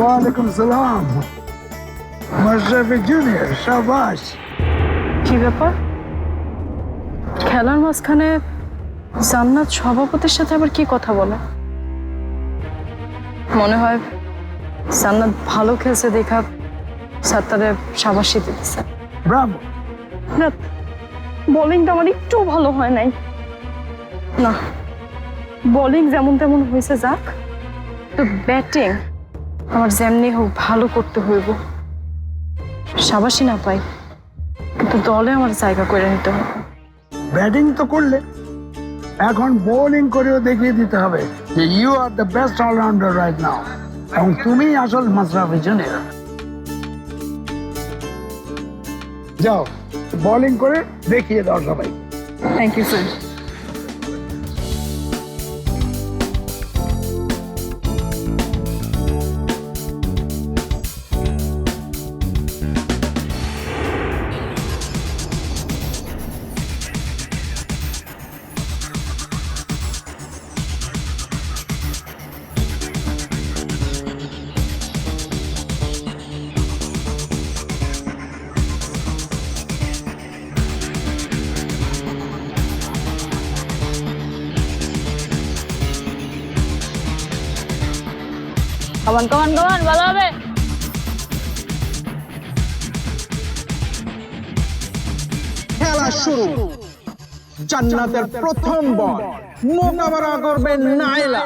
ওয়ালাইকুম সালাম মাশরাফি জুনিয়র শাবাশ কি ব্যাপার? খেলার মাঝখানে জান্নাত সভাপতির সাথে আবার কি কথা বলে? মনে হয় জান্নাত ভালো খেলছে দেখা স্যার তাদের সাবাসী দিতেছে। ব্রাভো না বোলিংটা আমার একটু ভালো হয় নাই। না বোলিং যেমন তেমন হয়েছে যাক। তো ব্যাটিং আমার যেমনি হোক ভালো করতে হইব। সাবাসী না পাই কিন্তু দলে আমার জায়গা করে নিতে হবে। ব্যাটিং তো করলে এখন বোলিং করেও দেখিয়ে দিতে হবে যে you are the best allrounder right now এবং তুমি আসল মাশরাফি জুনিয়র যাও বোলিং করে দেখিয়ে দাও সবাই থ্যাংক ইউ স্যার কমান কমান কমান ভালো হবে। খেলা শুরু। জান্নাতের প্রথম বল। মোকাবেলা করবে নাইলা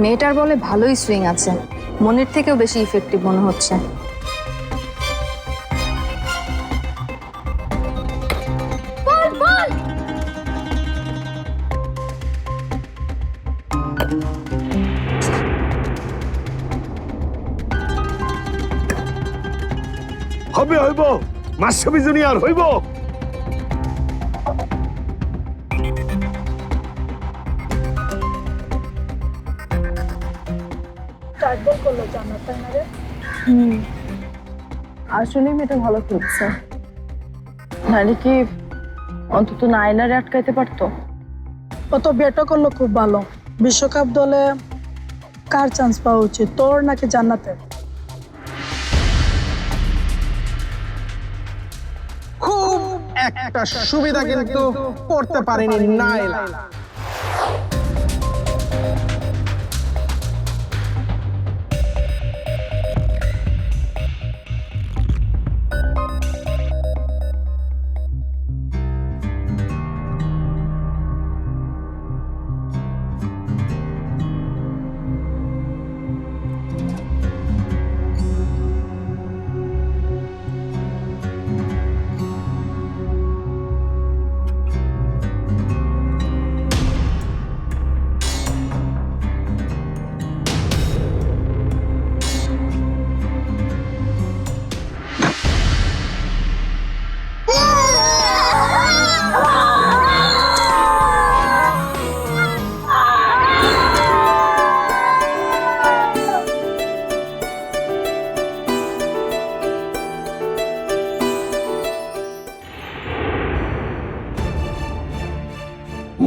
মেয়েটার বলে ভালোই সুইং আছে। মনের থেকেও বেশি ইফেক্টিভ মনে হচ্ছে। হবে হইব। মাসাবি জুনিয়র হইব। আসলে মেয়েটা ভালো খেলছে নাহলে কি অন্তত নাইলারে আটকাইতে পারতো? ও তো ব্যাটও করল খুব ভালো। বিশ্বকাপ দলে কার চান্স পাওয়া উচিত? তোর নাকি জান্নাতের? খুব একটা সুবিধা কিন্তু করতে পারেনি নাইলা